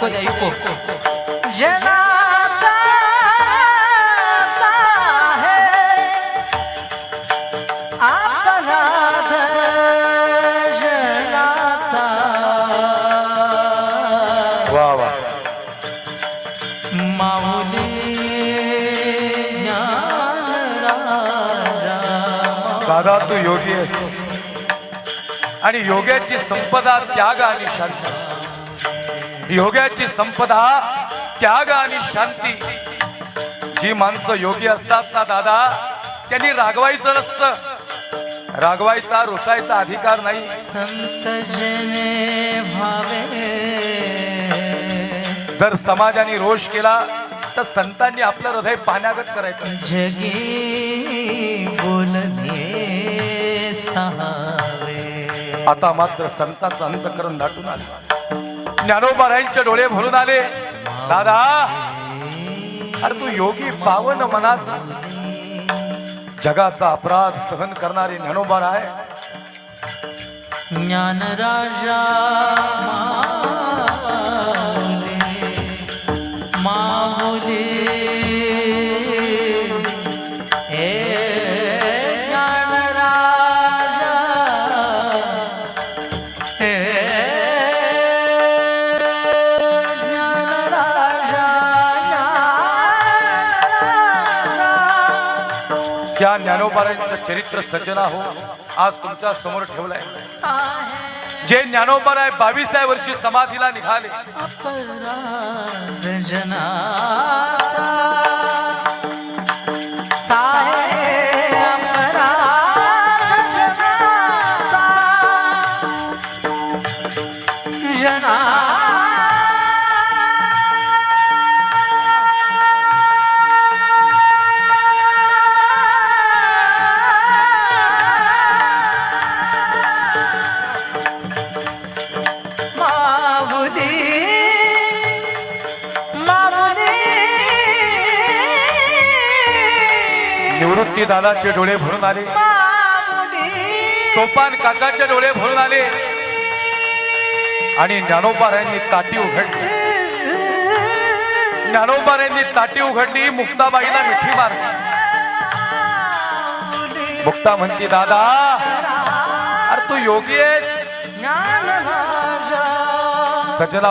ऐकू द्या ऐकू ज्ञानराजा दादा तू योगी आहेस. आणि योग्याची संपदा त्याग आणि शांती. योग्याची संपदा त्याग आणि शांती. जी माणसं योगी असतात ना दादा त्यांनी रागवायचं नसतं. रागवायचा रुसायचा अधिकार नाही. भावे. जर समाजाने रोष केला तर संतांनी आपलं हृदय पाण्यागत करायचं. जगी बोलणे आता मात्र संतांचं अंतकरण दाटून आलं. ज्ञानोबाराईंचे डोळे भरून आले. दादा अरे तू योगी पावन मनाचा जगाचा अपराध सहन करणारे ज्ञानोबाराय आहे ज्ञानराजा त्या ज्ञानोबारायांचं चरित्र सचना हो आज तुमच्यासमोर ठेवलंय. जे ज्ञानोबाराय आहे बावीसाव्या वर्षी समाधीला निघाले. निवृत्ती दादाचे डोळे भरून आले. सोपान काकाचे डोळे भरून आले. आणि ज्ञानोबारायांनी ताटी उघडली. ज्ञानोबारायांनी ताटी उघडली मुक्ताबाईला मिठी मारली. मुक्ता म्हणती दादा अरे तू योगी आहेस. ज्ञानराजा सज्जना